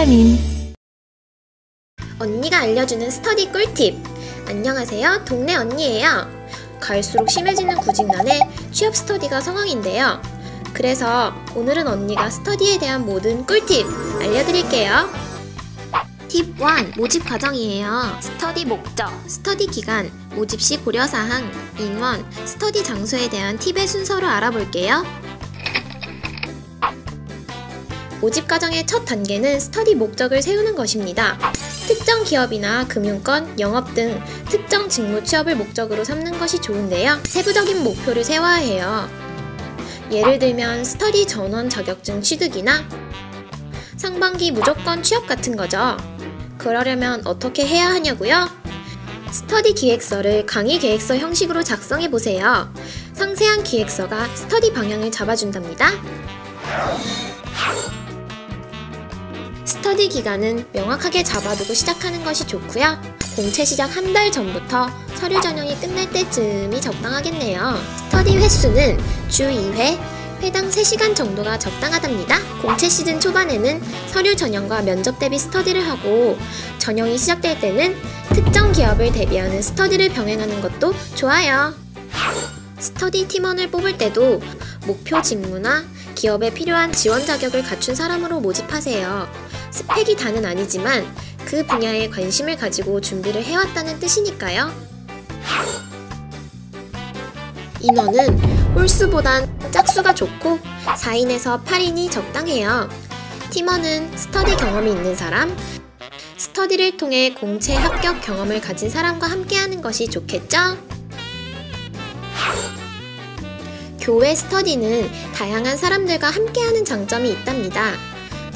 비타민 언니가 알려주는 스터디 꿀팁. 안녕하세요. 동네 언니예요. 갈수록 심해지는 구직난에 취업 스터디가 상황인데요. 그래서 오늘은 언니가 스터디에 대한 모든 꿀팁 알려드릴게요. 팁 1. 모집 과정이에요. 스터디 목적, 스터디 기간, 모집 시 고려사항, 인원, 스터디 장소에 대한 팁의 순서로 알아볼게요. 모집 과정의 첫 단계는 스터디 목적을 세우는 것입니다. 특정 기업이나 금융권, 영업 등 특정 직무 취업을 목적으로 삼는 것이 좋은데요. 세부적인 목표를 세워야 해요. 예를 들면 스터디 전원 자격증 취득이나 상반기 무조건 취업 같은 거죠. 그러려면 어떻게 해야 하냐고요? 스터디 기획서를 강의 계획서 형식으로 작성해 보세요. 상세한 기획서가 스터디 방향을 잡아준답니다. 스터디 기간은 명확하게 잡아두고 시작하는 것이 좋고요. 공채 시작 한 달 전부터 서류 전형이 끝날 때쯤이 적당하겠네요. 스터디 횟수는 주 2회, 회당 3시간 정도가 적당하답니다. 공채 시즌 초반에는 서류 전형과 면접 대비 스터디를 하고 전형이 시작될 때는 특정 기업을 대비하는 스터디를 병행하는 것도 좋아요. 스터디 팀원을 뽑을 때도 목표 직무나 기업에 필요한 지원 자격을 갖춘 사람으로 모집하세요. 스펙이 다는 아니지만 그 분야에 관심을 가지고 준비를 해왔다는 뜻이니까요. 인원은 홀수보단 짝수가 좋고 4인에서 8인이 적당해요. 팀원은 스터디 경험이 있는 사람, 스터디를 통해 공채 합격 경험을 가진 사람과 함께하는 것이 좋겠죠? 교회 스터디는 다양한 사람들과 함께하는 장점이 있답니다.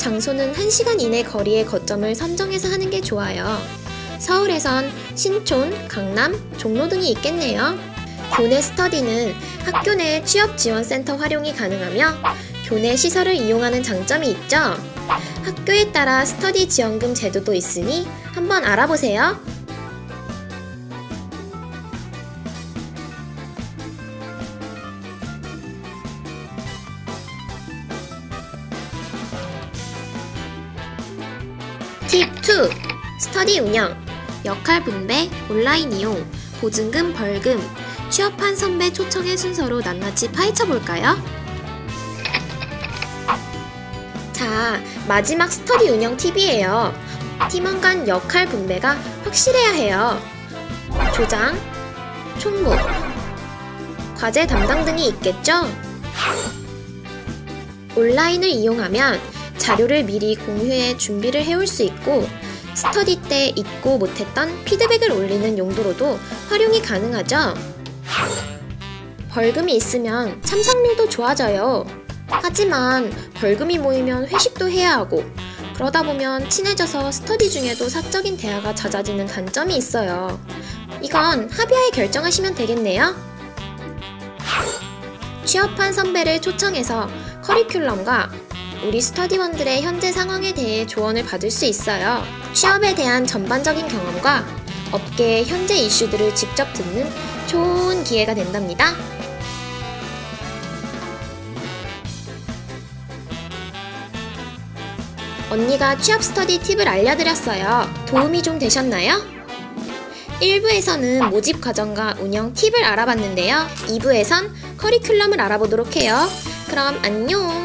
장소는 1시간 이내 거리의 거점을 선정해서 하는 게 좋아요. 서울에선 신촌, 강남, 종로 등이 있겠네요. 교내 스터디는 학교 내 취업 지원센터 활용이 가능하며 교내 시설을 이용하는 장점이 있죠. 학교에 따라 스터디 지원금 제도도 있으니 한번 알아보세요. 팁 2. 스터디 운영. 역할 분배, 온라인 이용, 보증금, 벌금, 취업한 선배 초청의 순서로 낱낱이 파헤쳐 볼까요? 자, 마지막 스터디 운영 팁이에요. 팀원 간 역할 분배가 확실해야 해요. 조장, 총무, 과제 담당 등이 있겠죠? 온라인을 이용하면 자료를 미리 공유해 준비를 해올 수 있고 스터디 때 잊고 못했던 피드백을 올리는 용도로도 활용이 가능하죠. 벌금이 있으면 참석률도 좋아져요. 하지만 벌금이 모이면 회식도 해야 하고 그러다 보면 친해져서 스터디 중에도 사적인 대화가 잦아지는 단점이 있어요. 이건 합의하에 결정하시면 되겠네요. 취업한 선배를 초청해서 커리큘럼과 우리 스터디원들의 현재 상황에 대해 조언을 받을 수 있어요. 취업에 대한 전반적인 경험과 업계의 현재 이슈들을 직접 듣는 좋은 기회가 된답니다. 언니가 취업 스터디 팁을 알려드렸어요. 도움이 좀 되셨나요? 1부에서는 모집 과정과 운영 팁을 알아봤는데요. 2부에선 커리큘럼을 알아보도록 해요. 그럼 안녕!